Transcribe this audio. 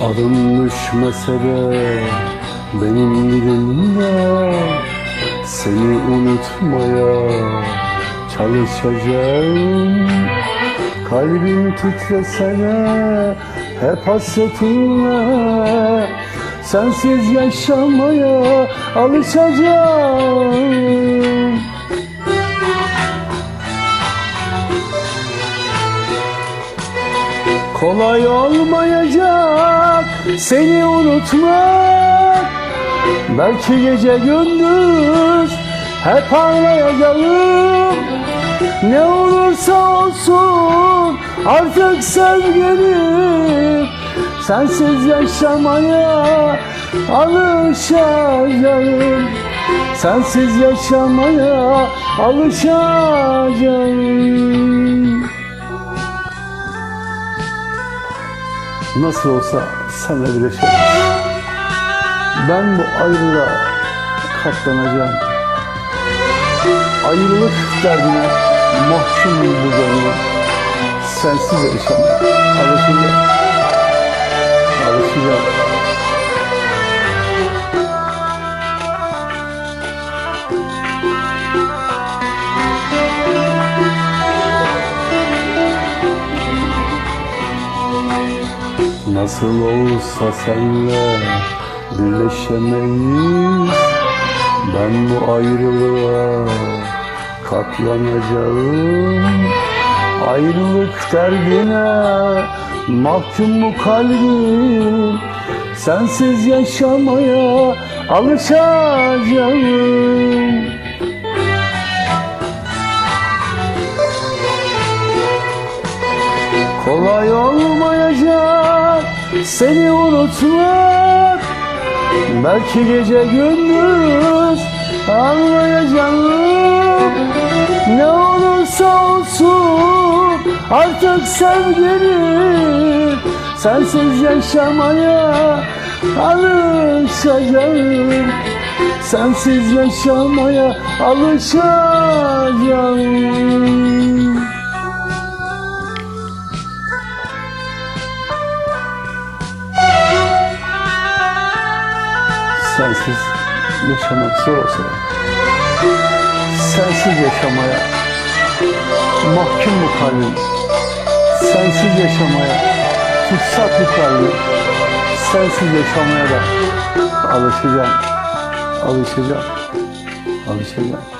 Adım düşmese de benim dilimde. Seni unutmaya çalışacağım. Kalbim titrese de hep hasretinle Sensiz yaşamaya alışacağım Kolay olmayacak seni unutmak. Belki gece gündüz hep ağlayacağım. Ne olursa olsun artık sevgilim Sensiz yaşamaya alışacağım. Sensiz yaşamaya alışacağım Nasıl olsa senle birleşelim. Ben bu ayrılığa katlanacağım. Ayrılık derdine mahkumum bu gönlüm. Sensiz yaşamaya Nasıl olsa senle birleşemeyiz. Ben bu ayrılığa katlanacağım. Ayrılık derdine mahkum bu kalbim. Sensiz yaşamaya alışacağım seni unutmak Belki gece gündüz anlayacağım. Ne olursa olsun artık sevgilim Sensiz yaşamaya alışacağım. Sensiz yaşamaya alışacağım Sensiz yaşamak zor olsa da Sensiz yaşamaya mahkum bu kalbim. Sensiz yaşamaya tutsak bu kalbim. Sensiz yaşamaya da alışacağım. Alışacağım. Alışacağım